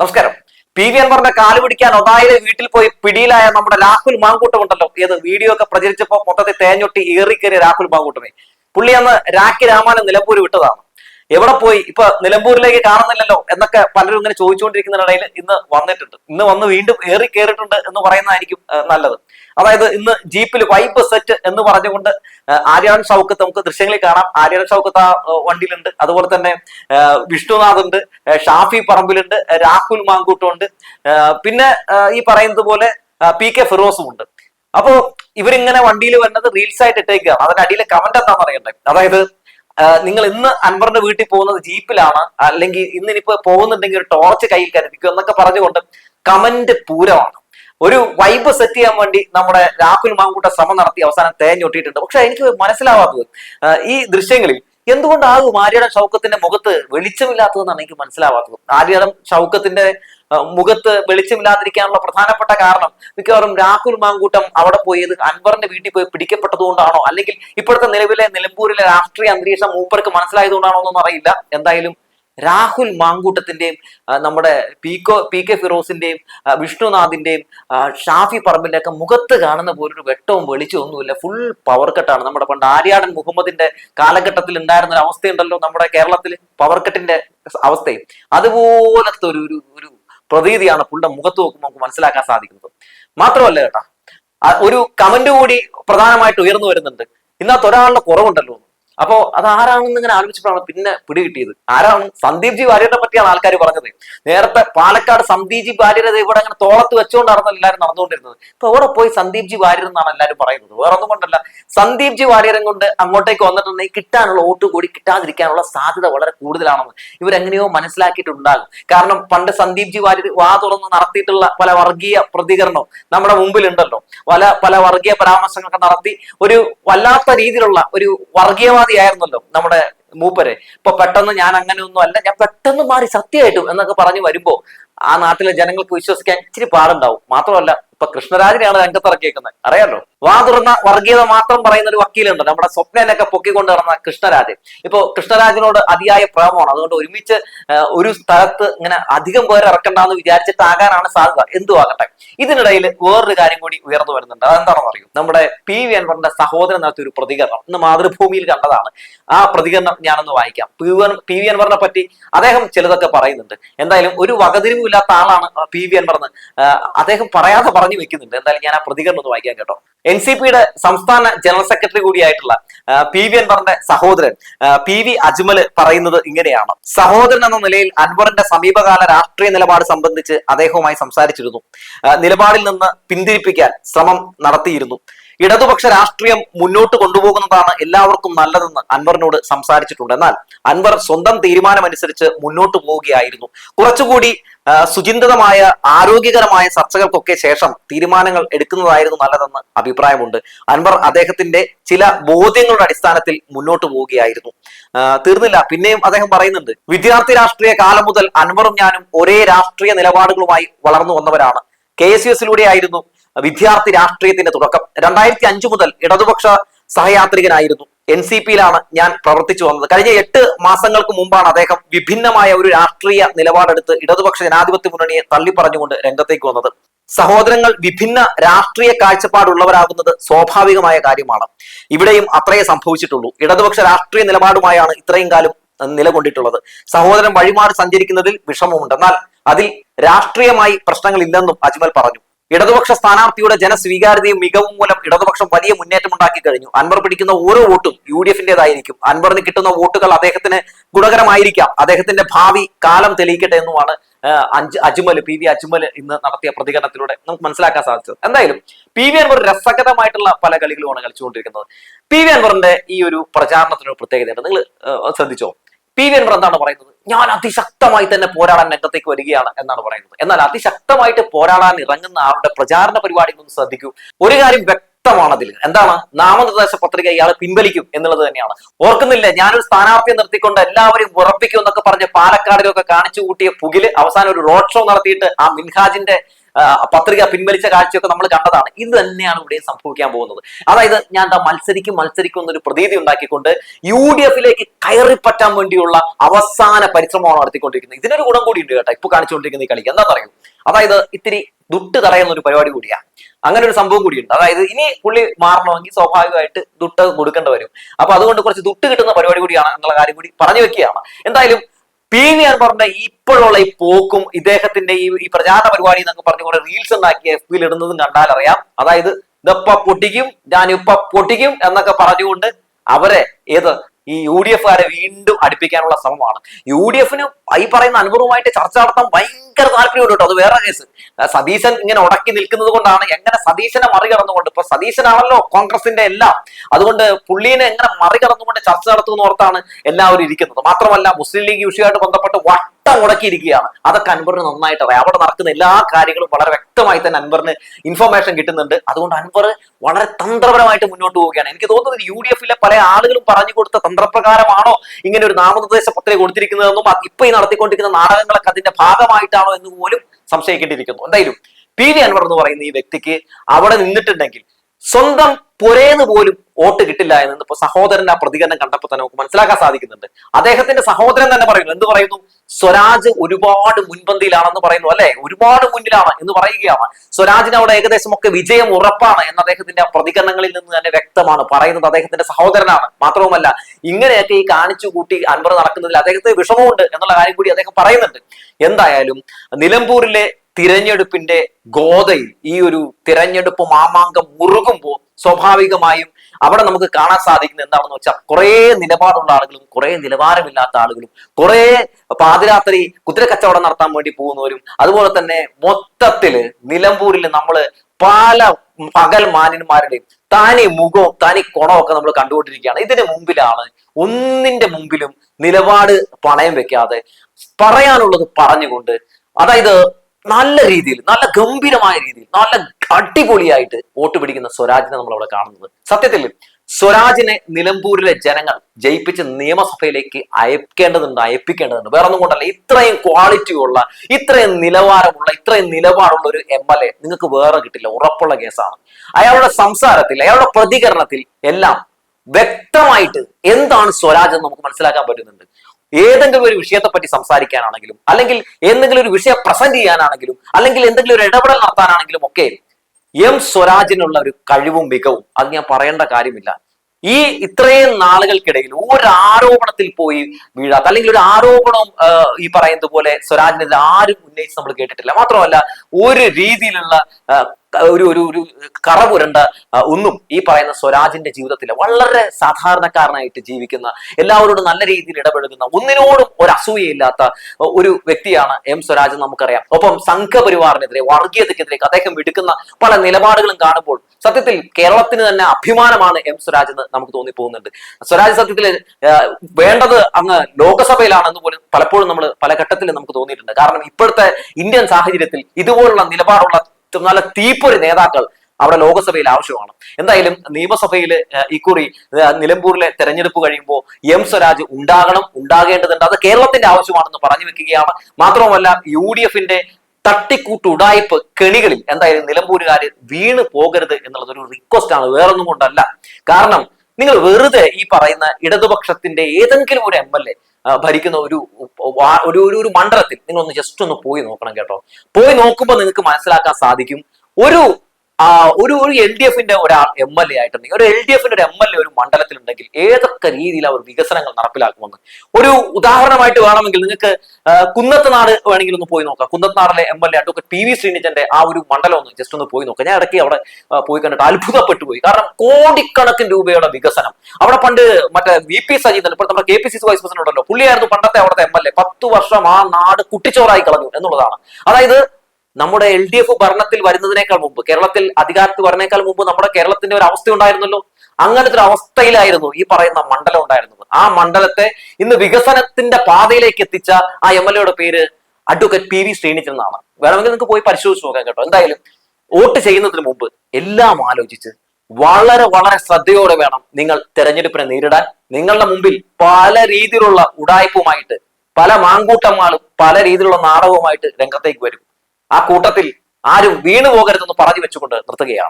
നമസ്കാരം. P V അൻവറിന്റെ കാൽ പിടിക്കാൻ ഒതായിലെ വീട്ടിൽ പോയി പിടിയിലായ നമ്മുടെ രാഹുൽ മാങ്കൂട്ടം ഉണ്ടല്ലോ ഏത് വീഡിയോ ഒക്കെ പ്രചരിച്ചപ്പോ മൊത്തത്തിൽ തേഞ്ഞൊട്ടി ഏറിക്കേറിയ രാഹുൽ മാങ്കൂട്ടമേ. പുള്ളി അന്ന് രാഖി രാമാനം നിലമ്പൂർ വിട്ടതാണ്. എവിടെ പോയി? ഇപ്പൊ നിലമ്പൂരിലേക്ക് കാണുന്നില്ലല്ലോ എന്നൊക്കെ പലരും ഇങ്ങനെ ചോദിച്ചുകൊണ്ടിരിക്കുന്നതിനിടയിൽ ഇന്ന് വന്നിട്ടുണ്ട്. ഇന്ന് വന്ന് വീണ്ടും ഏറി കയറിയിട്ടുണ്ട് എന്ന് പറയുന്നതായിരിക്കും നല്ലത്. അതായത് ഇന്ന് ജീപ്പിൽ വൈബ് സെറ്റ് എന്ന് പറഞ്ഞുകൊണ്ട് ആര്യൻ ഷൗക്കത്ത് നമുക്ക് ദൃശ്യങ്ങളിൽ കാണാം. ആര്യാൻ ഷൗക്കത്ത് ആ വണ്ടിയിലുണ്ട്. അതുപോലെ തന്നെ വിഷ്ണുനാഥ് ഉണ്ട് ഷാഫി പറമ്പിലുണ്ട് രാഹുൽ മാങ്കൂട്ടം ഉണ്ട് പിന്നെ ഈ പറയുന്നത് പോലെ പി കെ ഫിറോസും ഉണ്ട്. അപ്പോ ഇവരിങ്ങനെ വണ്ടിയിൽ വരുന്നത് റീൽസ് ആയിട്ട് ഇട്ടേക്കുകയാണ് അതിന്റെ അടിയിലെ കമന്റ് എന്താണെന്ന് അറിയണ്ടേ? അതായത് നിങ്ങൾ ഇന്ന് അൻവറിന്റെ വീട്ടിൽ പോകുന്നത് ജീപ്പിലാണ്. അല്ലെങ്കിൽ ഇന്ന് ഇനിയിപ്പോ പോകുന്നുണ്ടെങ്കിൽ ഒരു ടോർച്ച് കയ്യിൽ കരുതിക്കും എന്നൊക്കെ പറഞ്ഞുകൊണ്ട് കമന്റ് പൂരമാണ്. ഒരു വൈബ് സെറ്റ് ചെയ്യാൻ വേണ്ടി നമ്മുടെ രാഹുൽ മാങ്കൂട്ട ശ്രമം നടത്തി അവസാനം തേഞ്ഞൊട്ടിയിട്ടുണ്ട് പക്ഷെ എനിക്ക് മനസ്സിലാവാത്തത് ഈ ദൃശ്യങ്ങളിൽ എന്തുകൊണ്ടാകും ആര്യയുടെ ഷൗക്കത്തിന്റെ മുഖത്ത് വെളിച്ചമില്ലാത്തതെന്നാണ് എനിക്ക് മനസ്സിലാവാത്തത്. ആര്യയുടെ ഷൗക്കത്തിന്റെ മുഖത്ത് വെളിച്ചമില്ലാതിരിക്കാനുള്ള പ്രധാനപ്പെട്ട കാരണം മിക്കവാറും രാഹുൽ മാങ്കൂട്ടം അവിടെ പോയത് അൻവറിന്റെ വീട്ടിൽ പോയി പിടിക്കപ്പെട്ടതുകൊണ്ടാണോ? അല്ലെങ്കിൽ ഇപ്പോഴത്തെ നിലവിലെ നിലമ്പൂരിലെ രാഷ്ട്രീയ അന്തരീക്ഷം മൂപ്പർക്ക് മനസ്സിലായതുകൊണ്ടാണോ എന്നൊന്നും അറിയില്ല. എന്തായാലും രാഹുൽ മാങ്കൂട്ടത്തിന്റെയും നമ്മുടെ നമ്മുടെ പീക്കോ പി കെ ഫിറോസിന്റെയും വിഷ്ണുനാഥിന്റെയും ഷാഫി പറമ്പിന്റെ ഒക്കെ മുഖത്ത് കാണുന്ന പോലൊരു വെട്ടവും വെളിച്ചവും ഒന്നുമില്ല ഫുൾ പവർ കട്ടാണ്. നമ്മുടെ പണ്ട് ആര്യാടൻ മുഹമ്മദിന്റെ കാലഘട്ടത്തിൽ ഉണ്ടായിരുന്ന ഒരു അവസ്ഥയുണ്ടല്ലോ നമ്മുടെ കേരളത്തിൽ പവർ കട്ടിന്റെ അവസ്ഥയും. അതുപോലത്തെ ഒരു ഒരു പ്രതീതിയാണ് പുള്ളിയുടെ മുഖത്ത് നോക്കുമ്പോൾ നമുക്ക് മനസ്സിലാക്കാൻ സാധിക്കുന്നത് മാത്രമല്ല കേട്ടാ ഒരു കമന്റ് കൂടി പ്രധാനമായിട്ട് ഉയർന്നു വരുന്നുണ്ട് ഇന്നത്തെ ഒരാളുടെ കുറവുണ്ടല്ലോ. അപ്പോ അത് ആരാണെന്ന് ഇങ്ങനെ ആലോചിച്ചപ്പോഴാണ് പിന്നെ പിടി പിടികിട്ടിയത്. ആരാണ്? സന്ദീപ് ജി വാര്യരെ പറ്റിയാണ് ആൾക്കാർ പറഞ്ഞത്. നേരത്തെ പാലക്കാട് സന്ദീപ് ജി വാര്യരെ ഇവിടെ അങ്ങനെ തോളത്ത് വെച്ചുകൊണ്ടായിരുന്നു എല്ലാവരും നടന്നുകൊണ്ടിരുന്നത്. ഇപ്പൊ അവിടെ പോയി സന്ദീപ് ജി വാര്യർ എന്നാണ് എല്ലാവരും പറയുന്നത്? വേറെ ഒന്നും കൊണ്ടല്ല. സന്ദീപ് ജി വാര്യരും കൊണ്ട് അങ്ങോട്ടേക്ക് വന്നിട്ടുണ്ടെങ്കിൽ കിട്ടാനുള്ള വോട്ട് കൂടി കിട്ടാതിരിക്കാനുള്ള സാധ്യത വളരെ കൂടുതലാണെന്ന് ഇവരെങ്ങനെയോ മനസ്സിലാക്കിയിട്ടുണ്ടാകും. കാരണം പണ്ട് സന്ദീപ് ജി വാര്യർ വാ തുറന്ന് നടത്തിയിട്ടുള്ള പല വർഗീയ പ്രതികരണവും നമ്മുടെ മുമ്പിലുണ്ടല്ലോ. പല പല വർഗീയ പരാമർശങ്ങളൊക്കെ നടത്തി ഒരു വല്ലാത്ത രീതിയിലുള്ള ഒരു വർഗീയവാദിയായിരുന്നല്ലോ നമ്മുടെ മൂപ്പരെ. ഇപ്പൊ പെട്ടെന്ന് ഞാൻ അങ്ങനെ ഒന്നും അല്ല ഞാൻ പെട്ടെന്ന് മാറി സത്യമായിട്ടും എന്നൊക്കെ പറഞ്ഞു വരുമ്പോ ആ നാട്ടിലെ ജനങ്ങൾക്ക് വിശ്വസിക്കാൻ ഇച്ചിരി പാടുണ്ടാവും. മാത്രമല്ല ഇപ്പൊ കൃഷ്ണരാജിനെയാണ് രംഗത്തിറക്കിയേക്കുന്നത് അറിയാലോ? വാ തുറന്ന വർഗീയത മാത്രം പറയുന്ന ഒരു വക്കീലുണ്ട്. നമ്മുടെ സ്വപ്നനൊക്കെ പൊക്കിക്കൊണ്ട് നടന്ന കൃഷ്ണരാജ് ഇപ്പോ കൃഷ്ണരാജിനോട് അതിയായ പ്രേമമാണ് അതുകൊണ്ട് ഒരുമിച്ച് ഒരു സ്ഥലത്ത് ഇങ്ങനെ അധികം പേരെ ഇറക്കണ്ടെന്ന് വിചാരിച്ചിട്ടാകാനാണ് സാധ്യത. എന്തു ആകട്ടെ. ഇതിനിടയിൽ വേറൊരു കാര്യം കൂടി ഉയർന്നു വരുന്നുണ്ട്. അതെന്താണെന്ന് അറിയും? നമ്മുടെ പി വി അൻവറിന്റെ സഹോദരൻ നടത്തിയ ഒരു പ്രതികരണം. ഇന്ന് മാതൃഭൂമിയിൽ കണ്ടതാണ്. ആ പ്രതികരണം ഞാനൊന്ന് വായിക്കാം. പി വി പി വി അൻവറിനെ പറ്റി അദ്ദേഹം ചിലതൊക്കെ പറയുന്നുണ്ട്. എന്തായാലും ഒരു വകതിരിവില്ലാത്ത ആളാണ് പി വി അൻവർ അദ്ദേഹം പറയാതെ പറഞ്ഞു വെക്കുന്നുണ്ട്. എന്തായാലും ഞാൻ ആ പ്രതികരണം ഒന്ന് വായിക്കാൻ കേട്ടോ. എൻ സി പിയുടെ സംസ്ഥാന ജനറൽ സെക്രട്ടറി കൂടിയായിട്ടുള്ള പി വി അൻവറിന്റെ സഹോദരൻ പി വി അജ്മൽ പറയുന്നത് ഇങ്ങനെയാണ്. സഹോദരൻ എന്ന നിലയിൽ അൻവറിന്റെ സമീപകാല രാഷ്ട്രീയ നിലപാട് സംബന്ധിച്ച് അദ്ദേഹവുമായി സംസാരിച്ചിരുന്നു. നിലപാടിൽ നിന്ന് പിന്തിരിപ്പിക്കാൻ ശ്രമം നടത്തിയിരുന്നു. ഇടതുപക്ഷ രാഷ്ട്രീയം മുന്നോട്ട് കൊണ്ടുപോകുന്നതാണ് എല്ലാവർക്കും നല്ലതെന്ന് അൻവറിനോട് സംസാരിച്ചിട്ടുണ്ട്. എന്നാൽ അൻവർ സ്വന്തം തീരുമാനമനുസരിച്ച് മുന്നോട്ട് പോവുകയായിരുന്നു. കുറച്ചുകൂടി സുചിന്തിതമായ ആരോഗ്യകരമായ ചർച്ചകൾക്കൊക്കെ ശേഷം തീരുമാനങ്ങൾ എടുക്കുന്നതായിരുന്നു നല്ലതെന്ന് അഭിപ്രായമുണ്ട്. അൻവർ അദ്ദേഹത്തിന്റെ ചില ബോധ്യങ്ങളുടെ അടിസ്ഥാനത്തിൽ മുന്നോട്ട് പോവുകയായിരുന്നു. തീർന്നില്ല. പിന്നെയും അദ്ദേഹം പറയുന്നുണ്ട് വിദ്യാർത്ഥി രാഷ്ട്രീയ കാലം മുതൽ അൻവറും ഞാനും ഒരേ രാഷ്ട്രീയ നിലപാടുകളുമായി വളർന്നു വന്നവരാണ്. കെ എസ് യു എസിലൂടെയായിരുന്നു വിദ്യാർത്ഥി രാഷ്ട്രീയത്തിന്റെ തുടക്കം. രണ്ടായിരത്തി അഞ്ചു മുതൽ ഇടതുപക്ഷ സഹയാത്രികനായിരുന്നു. എൻ സി പിയിലാണ് ഞാൻ പ്രവർത്തിച്ചു വന്നത്. കഴിഞ്ഞ എട്ട് മാസങ്ങൾക്ക് മുമ്പാണ് അദ്ദേഹം വിഭിന്നമായ ഒരു രാഷ്ട്രീയ നിലപാടെടുത്ത് ഇടതുപക്ഷ ജനാധിപത്യ മുന്നണിയെ തള്ളിപ്പറഞ്ഞുകൊണ്ട് രംഗത്തേക്ക് വന്നത്. സഹോദരങ്ങൾ വിഭിന്ന രാഷ്ട്രീയ കാഴ്ചപ്പാടുള്ളവരാകുന്നത് സ്വാഭാവികമായ കാര്യമാണ്. ഇവിടെയും അത്രയേ സംഭവിച്ചിട്ടുള്ളൂ. ഇടതുപക്ഷ രാഷ്ട്രീയ നിലപാടുമായാണ് ഇത്രയും കാലം നിലകൊണ്ടിട്ടുള്ളത്. സഹോദരൻ വഴിമാറി സഞ്ചരിക്കുന്നതിൽ വിഷമമുണ്ട്. എന്നാൽ അതിൽ രാഷ്ട്രീയമായി പ്രശ്നങ്ങളില്ലെന്നും അജ്മൽ പറഞ്ഞു. ഇടതുപക്ഷ സ്ഥാനാർത്ഥിയുടെ ജനസ്വീകാര്യതയും മികവും മൂലം ഇടതുപക്ഷം വലിയ മുന്നേറ്റം ഉണ്ടാക്കി കഴിഞ്ഞു. അൻവർ പിടിക്കുന്ന ഓരോ വോട്ടും യു ഡി എഫിന്റേതായിരിക്കും. അൻവറിന് കിട്ടുന്ന വോട്ടുകൾ അദ്ദേഹത്തിന് ഗുണകരമായിരിക്കാം. അദ്ദേഹത്തിന്റെ ഭാവി കാലം തെളിയിക്കട്ടെ എന്നുമാണ് അഞ്ച് അജ്മൽ പി വി അജ്മൽ ഇന്ന് നടത്തിയ പ്രതികരണത്തിലൂടെ നമുക്ക് മനസ്സിലാക്കാൻ സാധിച്ചത്. എന്തായാലും പി വി അൻവർ രസകരമായിട്ടുള്ള പല കളികളുമാണ് കളിച്ചുകൊണ്ടിരിക്കുന്നത്. പി വി അൻവറിന്റെ ഈ ഒരു പ്രചാരണത്തിനൊരു പ്രത്യേകതയുണ്ട്. നിങ്ങൾ ശ്രദ്ധിച്ചോ? പി വി അൻവർ എന്താണ് പറയുന്നത്? ഞാൻ അതിശക്തമായി തന്നെ പോരാടാൻ രംഗത്തേക്ക് വരികയാണ് എന്നാണ് പറയുന്നത്. എന്നാൽ അതിശക്തമായിട്ട് പോരാടാൻ ഇറങ്ങുന്ന ആളുടെ പ്രചാരണ പരിപാടി ഒന്ന് ശ്രദ്ധിക്കൂ. ഒരു കാര്യം വ്യക്തമാണ് അതിൽ. എന്താണ്? നാമനിർദ്ദേശ പത്രിക ഇയാൾ പിൻവലിക്കും എന്നുള്ളത് തന്നെയാണ്. ഓർക്കുന്നില്ല? ഞാനൊരു സ്ഥാനാർത്ഥിയെ നിർത്തിക്കൊണ്ട് എല്ലാവരും ഉറപ്പിക്കും എന്നൊക്കെ പറഞ്ഞ് പാലക്കാടിലൊക്കെ കാണിച്ചു കൂട്ടിയ പുകിൽ അവസാനം ഒരു റോഡ് ഷോ നടത്തിയിട്ട് ആ മിൻഹാജിന്റെ പത്രിക പിൻവലിച്ച കാഴ്ചയൊക്കെ നമ്മൾ കണ്ടതാണ്. ഇത് തന്നെയാണ് ഇവിടെ സംഭവിക്കാൻ പോകുന്നത്. അതായത് ഞാൻ എന്താ മത്സരിക്കും മത്സരിക്കും എന്നൊരു പ്രതീതി ഉണ്ടാക്കിക്കൊണ്ട് യു ഡി എഫിലേക്ക് കയറിപ്പറ്റാൻ വേണ്ടിയുള്ള അവസാന പരിശ്രമമാണ് നടത്തിക്കൊണ്ടിരിക്കുന്നത്. ഇതിനൊരു ഗുണം കൂടി ഉണ്ട് കേട്ടോ. ഇപ്പൊ കാണിച്ചുകൊണ്ടിരിക്കുന്ന ഈ കളിക്ക്. എന്താ പറയും അതായത് ഇത്തിരി ദുട്ട് തടയുന്ന ഒരു പരിപാടി കൂടിയാ. അങ്ങനെ ഒരു സംഭവം കൂടിയുണ്ട് അതായത് ഇനി പുള്ളി മാറണമെങ്കിൽ സ്വാഭാവികമായിട്ട് ദുട്ട് കൊടുക്കേണ്ടി വരും. അപ്പൊ അതുകൊണ്ട് കുറച്ച് ദുട്ട് കിട്ടുന്ന പരിപാടി കൂടിയാണ് എന്നുള്ള കാര്യം കൂടി പറഞ്ഞു വെക്കുകയാണ്. എന്തായാലും പി വി അൻവറിന്റെ ഇപ്പോഴുള്ള ഈ പോക്കും ഇദ്ദേഹത്തിന്റെ ഈ ഈ പ്രചാരണ പരിപാടി എന്നൊക്കെ പറഞ്ഞു കുറെ റീൽസ് ഉണ്ടാക്കി എഫ് പിയിൽ ഇടുന്നതും കണ്ടാൽ അറിയാം. അതായത് ഇതപ്പ പൊട്ടിക്കും ഞാൻ ഇപ്പ പൊട്ടിക്കും എന്നൊക്കെ പറഞ്ഞുകൊണ്ട് അവരെ ഏത് ഈ യു ഡി എഫുകാരെ വീണ്ടും അടുപ്പിക്കാനുള്ള ശ്രമമാണ്. യു ഡി എഫിന് ഈ പറയുന്ന അൻവറുമായിട്ട് ചർച്ച നടത്താൻ ഭയങ്കര താല്പര്യമുണ്ട് കേട്ടോ. അത് വേറെ കേസ്. സതീശൻ ഇങ്ങനെ ഉടക്കി നിൽക്കുന്നത് കൊണ്ടാണ് എങ്ങനെ സതീശനെ മറികടന്നുകൊണ്ട് ഇപ്പൊ സതീശനാണല്ലോ കോൺഗ്രസിന്റെ എല്ലാം. അതുകൊണ്ട് പുള്ളീനെ എങ്ങനെ മറികടന്നുകൊണ്ട് ചർച്ച നടത്തുമെന്ന് ഓർത്താണ് എല്ലാവരും ഇരിക്കുന്നത്. മാത്രമല്ല മുസ്ലിം ലീഗ് വിഷയമായിട്ട് ബന്ധപ്പെട്ട് വട്ടം മുടക്കിയിരിക്കുകയാണ് അതൊക്കെ അൻവറിന് നന്നായിട്ട് അറിയാം. അവിടെ നടക്കുന്ന എല്ലാ കാര്യങ്ങളും വളരെ വ്യക്തമായി തന്നെ അൻവറിന് ഇൻഫർമേഷൻ കിട്ടുന്നുണ്ട്. അതുകൊണ്ട് അൻവർ വളരെ തന്ത്രപരമായിട്ട് മുന്നോട്ട് പോവുകയാണ്. എനിക്ക് തോന്നുന്നത് യു ഡി എഫിലെ പല ആളുകളും പറഞ്ഞു കൊടുത്ത തന്ത്രപ്രകാരമാണോ ഇങ്ങനെ ഒരു നാമനിർദ്ദേശ പത്രിക കൊടുത്തിരിക്കുന്നതെന്നും ഇപ്പൊ ഈ നടത്തിക്കൊണ്ടിരിക്കുന്ന നാടകങ്ങളൊക്കെ അതിന്റെ ഭാഗമായിട്ടാണോ എന്ന് പോലും സംശയിക്കേണ്ടിയിരിക്കുന്നു. എന്തായാലും പി വി അൻവർ എന്ന് പറയുന്ന ഈ വ്യക്തിക്ക് അവിടെ നിന്നിട്ടുണ്ടെങ്കിൽ സ്വന്തം പുരേന്ന് പോലും വോട്ട് കിട്ടില്ല എന്ന് ഇപ്പൊ സഹോദരന്റെ ആ പ്രതികരണം കണ്ടപ്പോൾ തന്നെ നമുക്ക് മനസ്സിലാക്കാൻ സാധിക്കുന്നുണ്ട്. അദ്ദേഹത്തിന്റെ സഹോദരൻ തന്നെ പറയുന്നു. എന്ത് പറയുന്നു? സ്വരാജ് ഒരുപാട് മുൻപന്തിയിലാണെന്ന് പറയുന്നു അല്ലെ? ഒരുപാട് മുന്നിലാണ് എന്ന് പറയുകയാണ്. സ്വരാജിന് അവിടെ ഏകദേശം ഒക്കെ വിജയം ഉറപ്പാണ് എന്ന് അദ്ദേഹത്തിന്റെ പ്രതികരണങ്ങളിൽ നിന്ന് തന്നെ വ്യക്തമാണ് പറയുന്നത്. അദ്ദേഹത്തിന്റെ സഹോദരനാണ്. മാത്രവുമല്ല ഇങ്ങനെയൊക്കെ ഈ കാണിച്ചു കൂട്ടി അൻവർ നടക്കുന്നതിൽ അദ്ദേഹത്തിന് വിഷമമുണ്ട് എന്നുള്ള കാര്യം കൂടി അദ്ദേഹം പറയുന്നുണ്ട്. എന്തായാലും നിലമ്പൂരിലെ തിരഞ്ഞെടുപ്പിന്റെ ഗോതയിൽ ഈ ഒരു തിരഞ്ഞെടുപ്പ് മാമാങ്കം മുറുകുമ്പോൾ സ്വാഭാവികമായും അവിടെ നമുക്ക് കാണാൻ സാധിക്കുന്നത് എന്താണെന്ന് വെച്ചാൽ കുറെ നിലപാടുള്ള ആളുകളും കുറെ നിലവാരമില്ലാത്ത ആളുകളും കുറെ പാതിരാത്രി കുതിര കച്ചവടം നടത്താൻ വേണ്ടി പോകുന്നവരും അതുപോലെ തന്നെ മൊത്തത്തിൽ നിലമ്പൂരിൽ നമ്മൾ പല പകൽ മാന്യന്മാരുടെയും തനി മുഖവും തനി ഒക്കെ നമ്മൾ കണ്ടുകൊണ്ടിരിക്കുകയാണ്. ഇതിന് മുമ്പിലാണ് ഒന്നിന്റെ മുമ്പിലും നിലപാട് പണയം വെക്കാതെ പറയാനുള്ളത് പറഞ്ഞുകൊണ്ട്. അതായത് നല്ല രീതിയിൽ നല്ല ഗംഭീരമായ രീതിയിൽ നല്ല അടിപൊളിയായിട്ട് വോട്ട് പിടിക്കുന്ന സ്വരാജിനെ നമ്മൾ അവിടെ കാണുന്നത്. സത്യത്തിൽ സ്വരാജിനെ നിലമ്പൂരിലെ ജനങ്ങൾ ജയിപ്പിച്ച് നിയമസഭയിലേക്ക് അയക്കേണ്ടതുണ്ട് അയപ്പിക്കേണ്ടതുണ്ട്. വേറെ ഒന്നും കൊണ്ടല്ല ഇത്രയും ക്വാളിറ്റി ഉള്ള ഇത്രയും നിലവാരമുള്ള ഇത്രയും നിലപാടുള്ള ഒരു എം എൽ എ നിങ്ങൾക്ക് വേറെ കിട്ടില്ല ഉറപ്പുള്ള കേസാണ്. അയാളുടെ സംസാരത്തിൽ അയാളുടെ പ്രതികരണത്തിൽ എല്ലാം വ്യക്തമായിട്ട് എന്താണ് സ്വരാജ് എന്ന് നമുക്ക് മനസ്സിലാക്കാൻ പറ്റുന്നുണ്ട്. ഏതെങ്കിലും ഒരു വിഷയത്തെ പറ്റി സംസാരിക്കാനാണെങ്കിലും അല്ലെങ്കിൽ എന്തെങ്കിലും ഒരു വിഷയം പ്രസന്റ് ചെയ്യാനാണെങ്കിലും അല്ലെങ്കിൽ എന്തെങ്കിലും ഒരു ഇടപെടൽ നടത്താനാണെങ്കിലും ഒക്കെ എം സ്വരാജിനുള്ള ഒരു കഴിവും മികവും അത് ഞാൻ പറയേണ്ട കാര്യമില്ല. ഈ ഇത്രയും നാളുകൾക്കിടയിൽ ഒരു ആരോപണത്തിൽ പോയി വീഴാത്ത അല്ലെങ്കിൽ ഒരു ആരോപണം ഈ പറയുന്നത് പോലെ സ്വരാജിനെതിരെ ആരും ഉന്നയിച്ച് നമ്മൾ കേട്ടിട്ടില്ല. മാത്രമല്ല ഒരു രീതിയിലുള്ള ഒരു ഒരു ഒരു കറ പുരണ്ട ഒന്നും ഈ പറയുന്ന സ്വരാജിന്റെ ജീവിതത്തിൽ വളരെ സാധാരണക്കാരനായിട്ട് ജീവിക്കുന്ന എല്ലാവരോടും നല്ല രീതിയിൽ ഇടപെടുന്ന ഒന്നിനോടും ഒരു അസൂയയില്ലാത്ത ഒരു വ്യക്തിയാണ് എം സ്വരാജ് നമുക്കറിയാം. ഒപ്പം സംഘപരിവാറിനെതിരെ വർഗീയതയ്ക്കെതിരെ അദ്ദേഹം വിടുക്കുന്ന പല നിലപാടുകളും കാണുമ്പോൾ സത്യത്തിൽ കേരളത്തിന് തന്നെ അഭിമാനമാണ് എം സ്വരാജ് എന്ന് നമുക്ക് തോന്നിപ്പോകുന്നുണ്ട്. സ്വരാജ് സത്യത്തിൽ വേണ്ടത് അങ്ങ് ലോകസഭയിലാണെന്ന് പോലും പലപ്പോഴും നമ്മൾ പല ഘട്ടത്തിലും നമുക്ക് തോന്നിയിട്ടുണ്ട്. കാരണം ഇപ്പോഴത്തെ ഇന്ത്യൻ സാഹചര്യത്തിൽ ഇതുപോലുള്ള നിലപാടുള്ള നല്ല തീപ്പൊരു നേതാക്കൾ അവിടെ ലോകസഭയിൽ ആവശ്യമാണ്. എന്തായാലും നിയമസഭയിൽ ഇക്കുറി നിലമ്പൂരിലെ തെരഞ്ഞെടുപ്പ് കഴിയുമ്പോൾ എം സ്വരാജ് ഉണ്ടാകണം ഉണ്ടാകേണ്ടതുണ്ട്. അത് കേരളത്തിന്റെ ആവശ്യമാണെന്ന് പറഞ്ഞു വെക്കുകയാണ്. മാത്രമല്ല യു ഡി എഫിന്റെ തട്ടിക്കൂട്ട് ഉടായ്പ് കെണികളിൽ എന്തായാലും നിലമ്പൂരുകാർ വീണ് പോകരുത് എന്നുള്ളത് ഒരു റിക്വസ്റ്റ് ആണ്. വേറൊന്നും കൊണ്ടല്ല. കാരണം നിങ്ങൾ വെറുതെ ഈ പറയുന്ന ഇടതുപക്ഷത്തിന്റെ ഏതെങ്കിലും ഒരു എം എൽ എ ഭരിക്കുന്ന ഒരു ഒരു ഒരു മണ്ഡലത്തിൽ നിങ്ങളൊന്ന് ജസ്റ്റ് ഒന്ന് പോയി നോക്കണം കേട്ടോ. പോയി നോക്കുമ്പോൾ നിങ്ങൾക്ക് മനസ്സിലാക്കാൻ സാധിക്കും. ഒരു ആ ഒരു ഒരു എൽ ഡി എഫിന്റെ ഒരാൾ എം എൽ എ ആയിട്ടുണ്ടെങ്കിൽ ഒരു എൽ ഡി എഫിന്റെ ഒരു എം എൽ എ ഒരു മണ്ഡലത്തിലുണ്ടെങ്കിൽ ഏതൊക്കെ രീതിയിൽ അവർ വികസനങ്ങൾ നടപ്പിലാക്കുമെന്ന്. ഒരു ഉദാഹരണമായിട്ട് വേണമെങ്കിൽ നിങ്ങൾക്ക് കുന്നത്ത് കുന്നത്തനാട് വേണമെങ്കിൽ ഒന്ന് പോയി നോക്കാം. കുന്നത്തനാടിലെ M L A advocate P V ശ്രീനിജന്റെ ആ ഒരു മണ്ഡലം ഒന്ന് ജസ്റ്റ് ഒന്ന് പോയി നോക്കാം. ഞാൻ ഇടയ്ക്ക് അവിടെ പോയി കണ്ടിട്ട് അത്ഭുതപ്പെട്ടു പോയി. കാരണം കോടിക്കണക്കിന് രൂപയുടെ വികസനം. അവിടെ പണ്ട് മറ്റേ വി പി സജീതൻ ഇപ്പോൾ നമ്മുടെ K P C C vice president ഉണ്ടല്ലോ. പുള്ളിയായിരുന്നു പണ്ടത്തെ അവിടുത്തെ എം എൽ എ പത്ത് വർഷം ആ നാട് കുട്ടിച്ചോറായി കളഞ്ഞു എന്നുള്ളതാണ്. അതായത് നമ്മുടെ എൽ ഡി എഫ് ഭരണത്തിൽ വരുന്നതിനേക്കാൾ മുമ്പ് കേരളത്തിൽ അധികാരത്തിൽ വരുന്നേക്കാൾ മുമ്പ് നമ്മുടെ കേരളത്തിന്റെ ഒരു അവസ്ഥ ഉണ്ടായിരുന്നല്ലോ? അങ്ങനത്തെ ഒരു അവസ്ഥയിലായിരുന്നു ഈ പറയുന്ന മണ്ഡലം ഉണ്ടായിരുന്നത്. ആ മണ്ഡലത്തെ ഇന്ന് വികസനത്തിന്റെ പാതയിലേക്ക് എത്തിച്ച ആ എം എൽ എയുടെ പേര് അഡ്വക്കേറ്റ് പി വി ശ്രീനിച്ചൻ എന്നാണ്. വേണമെങ്കിൽ നിങ്ങൾക്ക് പോയി പരിശോധിച്ച് നോക്കാം കേട്ടോ. എന്തായാലും വോട്ട് ചെയ്യുന്നതിന് മുമ്പ് എല്ലാം ആലോചിച്ച് വളരെ വളരെ ശ്രദ്ധയോടെ വേണം നിങ്ങൾ തെരഞ്ഞെടുപ്പിനെ നേരിടാൻ. നിങ്ങളുടെ മുമ്പിൽ പല രീതിയിലുള്ള ഉടായ്പുമായിട്ട് പല മാങ്കൂട്ടന്മാരും പല രീതിയിലുള്ള നാടകവുമായിട്ട് രംഗത്തേക്ക് വരും. ആ കൂട്ടത്തിൽ ആരും വീണു പോകരുതെന്ന് പറഞ്ഞു വെച്ചുകൊണ്ട് നിർത്തുകയാണ്.